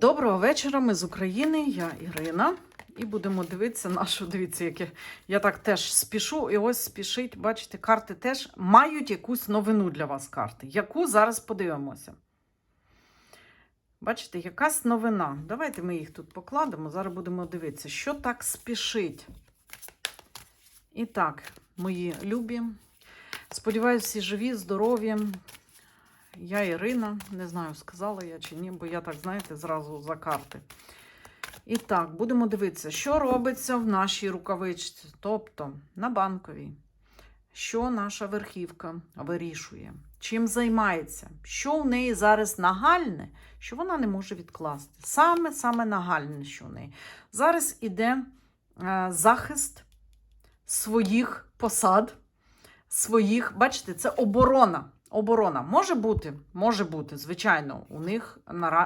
Доброго вечора, ми з України, я Ірина. І будемо дивитися нашу, дивіться, яке я так теж спішу. І ось спішить, бачите, карти теж мають якусь новину для вас карти. Яку зараз подивимося. Бачите, якась новина. Давайте ми їх тут покладемо. Зараз будемо дивитися, що так спішить. І так, мої любі. Сподіваюся, всі живі, здорові. Я Ірина, не знаю, сказала я чи ні, бо я так, знаєте, зразу за карти. І так, будемо дивитися, що робиться в нашій рукавичці, тобто на банковій. Що наша верхівка вирішує, чим займається, що в неї зараз нагальне, що вона не може відкласти. Саме саме нагальне, що в неї. Зараз іде е, захист своїх посад, своїх, бачите, це оборона. Оборона може бути, може бути, звичайно, у них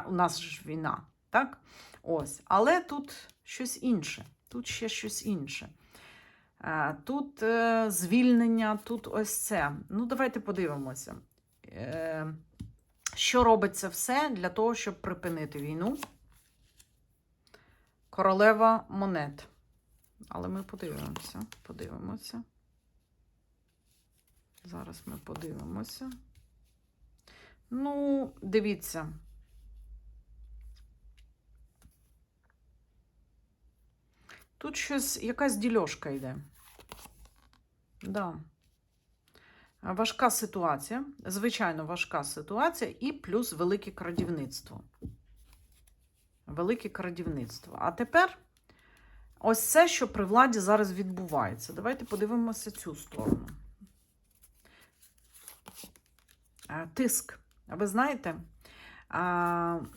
у нас ж війна, так? Ось, але тут щось інше. Тут ще щось інше. Е, Тут е, звільнення, тут ось це. Ну, давайте подивимося. Е, Що робиться все для того, щоб припинити війну? Королева монет. Але ми подивимося. Подивимося. Зараз ми подивимося. Ну, дивіться. Тут щось, якась дільошка йде. Да. Важка ситуація. Звичайно, важка ситуація і плюс велике крадівництво. Велике крадівництво. А тепер ось це, що при владі зараз відбувається. Давайте подивимося цю сторону. Е, Тиск. Ви знаєте, е,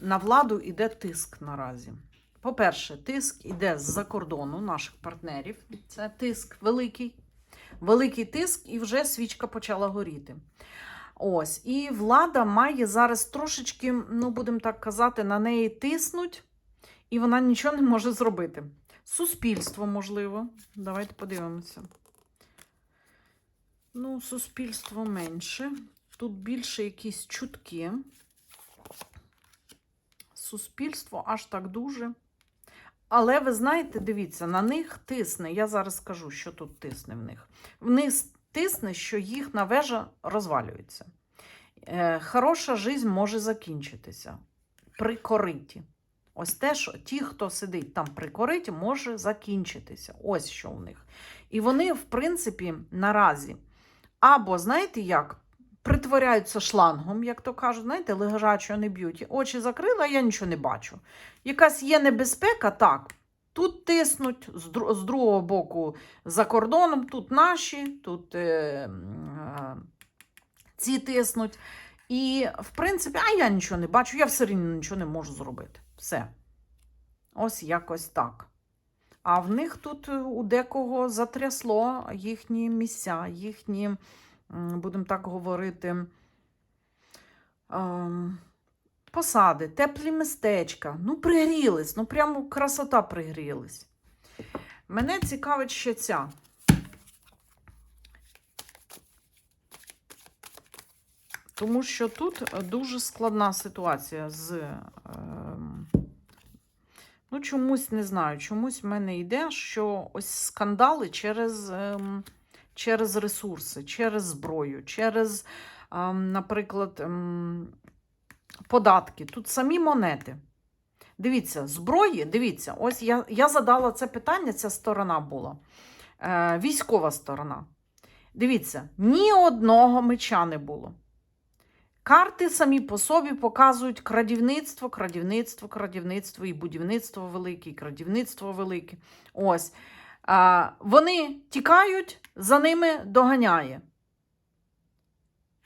на владу йде тиск наразі. По-перше, тиск іде з-за кордону наших партнерів. Це тиск великий. Великий тиск, і вже свічка почала горіти. Ось. І влада має зараз трошечки, ну, будемо так казати, на неї тиснуть, і вона нічого не може зробити. Суспільство, можливо. Давайте подивимося. Ну, суспільство менше. Тут більше якісь чутки. Суспільство аж так дуже. Але ви знаєте, дивіться, на них тисне. Я зараз скажу, що тут тисне в них. В них тисне, що їхня вежа розвалюється. Е, хороша життя може закінчитися при кориті. Ось те, що ті, хто сидить там при кориті, може закінчитися. Ось що в них. І вони, в принципі, наразі, або, знаєте як, притворяються шлангом, як то кажуть, знаєте, лежачого не б'ють. Очі закрила, я нічого не бачу. Якась є небезпека, так. Тут тиснуть з, дру- з другого боку за кордоном, тут наші, тут е, е, ці тиснуть. І, в принципі, а я нічого не бачу, я все рівно нічого не можу зробити. Все. Ось якось так. А в них тут е, у декого затрясло їхні місця, їхні, будемо так говорити, ем, посади, теплі містечка. Ну, пригрілись, ну прямо красота пригрілась. Мене цікавить ще ця. Тому що тут дуже складна ситуація з. ем, Ну, чомусь не знаю, чомусь в мене йде, що ось скандали через, ем, через ресурси, через зброю, через, ем, наприклад, ем, податки. Тут самі монети. Дивіться, зброї, дивіться, ось я, я задала це питання, ця сторона була. Е, військова сторона. Дивіться, ні одного меча не було. Карти самі по собі показують крадівництво, крадівництво, крадівництво і будівництво велике, і крадівництво велике. Ось. Вони тікають, за ними доганяє.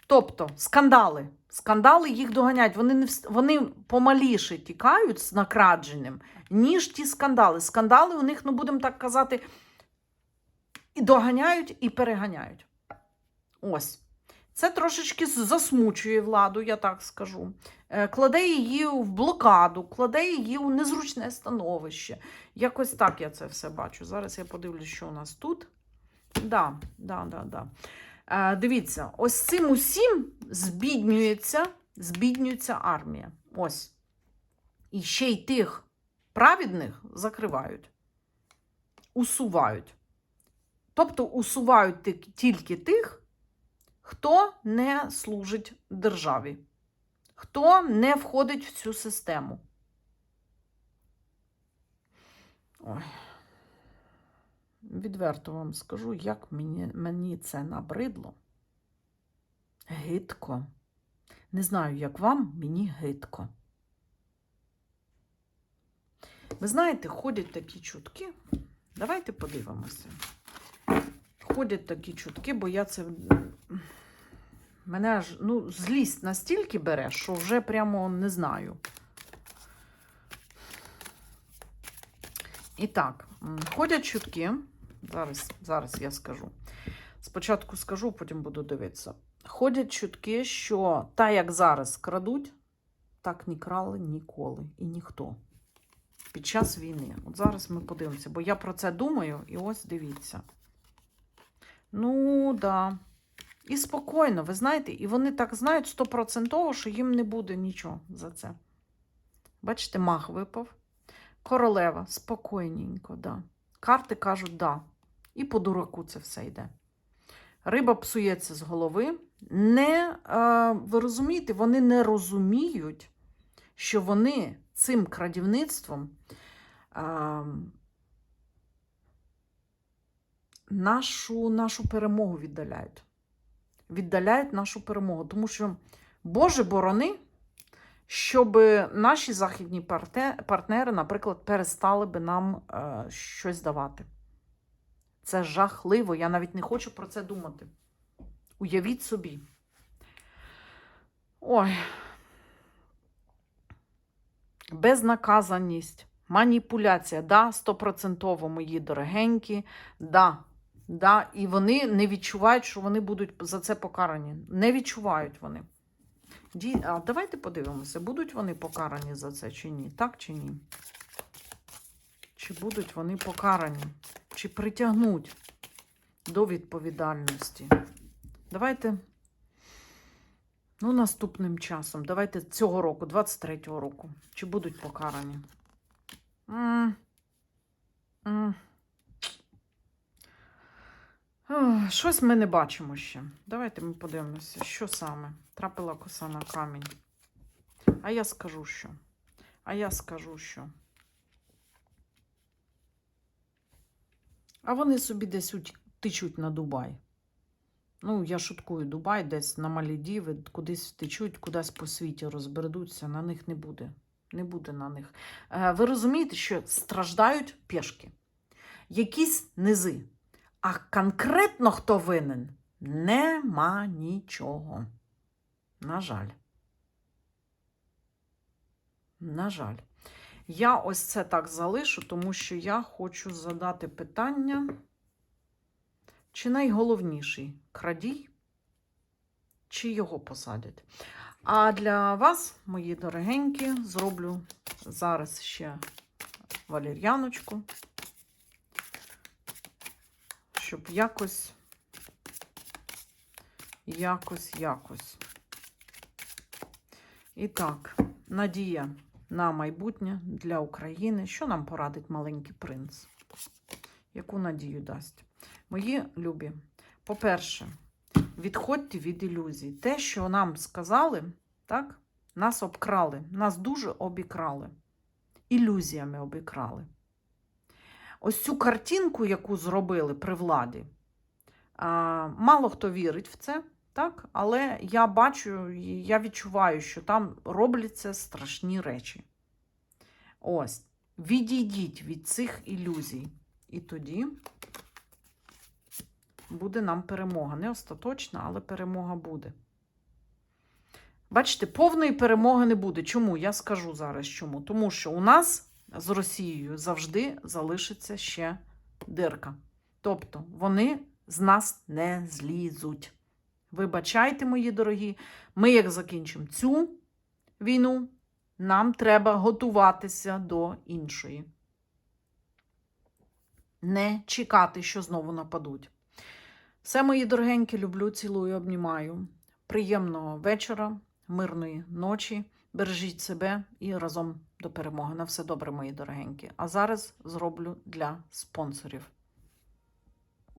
Тобто скандали. Скандали їх доганяють. Вони, не вони помаліше тікають з накрадженням, ніж ті скандали. Скандали у них, ну будемо так казати, і доганяють, і переганяють. Ось. Це трошечки засмучує владу, я так скажу. Е, Кладе її в блокаду, кладе її у незручне становище. Якось так я це все бачу. Зараз я подивлюсь, що у нас тут. Да, да, да, да. Е, Дивіться, ось цим усім збіднюється, збіднюється армія. Ось. І ще й тих праведних закривають, усувають. Тобто усувають тільки тих, хто не служить державі, хто не входить в цю систему. Ой. Відверто вам скажу, як мені, мені це набридло. Гидко. Не знаю, як вам, мені гидко. Ви знаєте, ходять такі чутки. Давайте подивимося. Ходять такі чутки, бо я це. Мене аж ну, злість настільки бере, що вже прямо не знаю. І так, ходять чутки. Зараз, зараз я скажу. Спочатку скажу, потім буду дивитися. Ходять чутки, що та, як зараз крадуть, так не крали ніколи і ніхто під час війни. От зараз ми подивимося, бо я про це думаю, і ось дивіться. Ну, да. І спокійно, ви знаєте, і вони так знають стопроцентово, що їм не буде нічого за це. Бачите, мах випав. Королева, спокійненько, да. Карти кажуть, да. І по дураку це все йде. Риба псується з голови. Не, е, ви розумієте, вони не розуміють, що вони цим крадівництвом е, нашу, нашу перемогу віддаляють. Віддаляють нашу перемогу. Тому що, Боже борони, щоб наші західні партнери, наприклад, перестали би нам е, щось давати. Це жахливо. Я навіть не хочу про це думати. Уявіть собі. Ой. Безнаказаність, маніпуляція, да, стопроцентово мої дорогенькі, да, да, і вони не відчувають, що вони будуть за це покарані. Не відчувають вони. Ді... А давайте подивимося, будуть вони покарані за це чи ні? Так чи ні? Чи будуть вони покарані? Чи притягнуть до відповідальності? Давайте. Ну, наступним часом. Давайте цього року, 23-го року. Чи будуть покарані? М. М. Щось ми не бачимо ще. Давайте ми подивимося, що саме. Трапила коса на камінь. А я скажу що. А я скажу що. А вони собі десь уть- тичуть на Дубай. Ну, я шуткую, Дубай десь на Малідіви, кудись втечуть, кудись по світі розбередуться, на них не буде. Не буде на них. Е, ви розумієте, що страждають пішки, якісь низи. А конкретно хто винен, нема нічого. На жаль. На жаль. Я ось це так залишу, тому що я хочу задати питання. Чи найголовніший крадій, чи його посадять? А для вас, мої дорогенькі, зроблю зараз ще валір'яночку, щоб якось, якось, якось. І так, надія на майбутнє для України. Що нам порадить маленький принц? Яку надію дасть? Мої любі, по-перше, відходьте від ілюзій. Те, що нам сказали, так, нас обкрали, нас дуже обікрали. Ілюзіями обікрали. Ось цю картинку, яку зробили при владі, мало хто вірить в це, так? але я бачу, я відчуваю, що там робляться страшні речі. Ось, відійдіть від цих ілюзій. І тоді буде нам перемога. Не остаточна, але перемога буде. Бачите, повної перемоги не буде. Чому? Я скажу зараз чому. Тому що у нас з Росією завжди залишиться ще дирка. Тобто вони з нас не злізуть. Вибачайте, мої дорогі, ми, як закінчимо цю війну, нам треба готуватися до іншої. Не чекати, що знову нападуть. Все, мої дорогенькі, люблю, цілую, обнімаю. Приємного вечора, мирної ночі. Бережіть себе і разом до перемоги. На все добре, мої дорогенькі. А зараз зроблю для спонсорів.